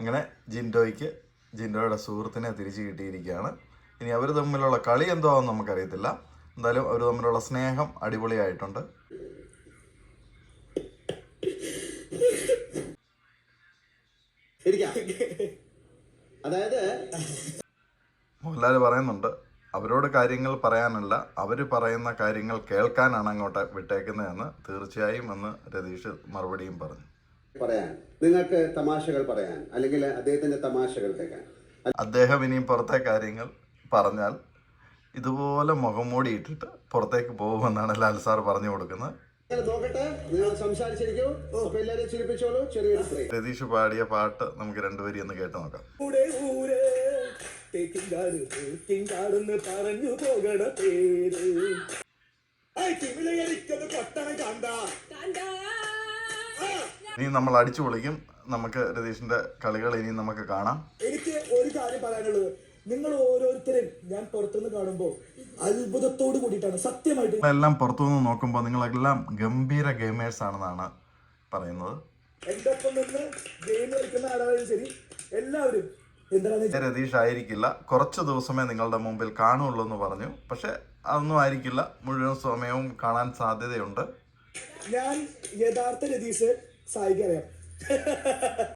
അങ്ങനെ ജിൻഡോയ്ക്ക് ജിൻഡോയുടെ സുഹൃത്തിനെ തിരിച്ചു കിട്ടിയിരിക്കുകയാണ്. ഇനി അവർ തമ്മിലുള്ള കളി എന്തോ ആണെന്ന് നമുക്കറിയത്തില്ല. എന്തായാലും അവർ തമ്മിലുള്ള സ്നേഹം അടിപൊളിയായിട്ടുണ്ട്. അതായത് മോഹൻലാൽ പറയുന്നുണ്ട് അവരോട് കാര്യങ്ങൾ പറയാനല്ല അവർ പറയുന്ന കാര്യങ്ങൾ കേൾക്കാനാണ് അങ്ങോട്ട് വിട്ടേക്കുന്നതെന്ന് തീർച്ചയായും എന്ന് രതീഷ് മറുപടിയും പറഞ്ഞു. പറയാൻ. നിങ്ങൾക്ക് തമാശകൾ പറയാൻ അല്ലെങ്കിൽ അദ്ദേഹത്തിന്റെ തമാശകൾ കേൾക്കാൻ. അദ്ദേഹം ഇനിയും പുറത്തെ കാര്യങ്ങൾ പറഞ്ഞാൽ ഇതുപോലെ മുഖംമൂടി ഇട്ടിട്ട് പുറത്തേക്ക് പോകുമെന്നാണ് ലാൽ സാർ പറഞ്ഞു കൊടുക്കുന്നത്. രതീഷ് പാടിയ പാട്ട് നമുക്ക് രണ്ടുപേരും ഒന്ന് കേട്ട് നോക്കാം. പറഞ്ഞു പോകണ പേര്. ഇനി നമ്മൾ അടിച്ചു പൊളിക്കും. നമുക്ക് രതീഷിന്റെ കളികൾ ഇനി നമുക്ക് കാണാം. എനിക്ക് ഒരു കാര്യം പറയാനുള്ളത്. നിങ്ങൾ ഓരോരുത്തരും ഞാൻ പുറത്തുനിന്ന് കാണുമ്പോൾ അത്ഭുതത്തോട് കൂടിയിട്ടാണ്. സത്യമായിട്ട് എല്ലാം പുറത്തുനിന്ന് നോക്കുമ്പോൾ നിങ്ങളെല്ലാം ഗംഭീര ഗെയിമേഴ്സ് ആണെന്നാണ് പറയുന്നത്. എന്റെ ഒപ്പം നിന്ന് ഗെയിം കളിക്കുന്ന ആളായാലും ശരി എല്ലാവരും രതീഷ് ആയിരിക്കില്ല. കുറച്ച് ദിവസമേ നിങ്ങളുടെ മുമ്പിൽ കാണുള്ളൂ എന്ന് പറഞ്ഞു. പക്ഷെ അതൊന്നും ആയിരിക്കില്ല. മുഴുവൻ സമയവും കാണാൻ സാധ്യതയുണ്ട്. ഞാൻ യഥാർത്ഥ രതീഷ് 再現。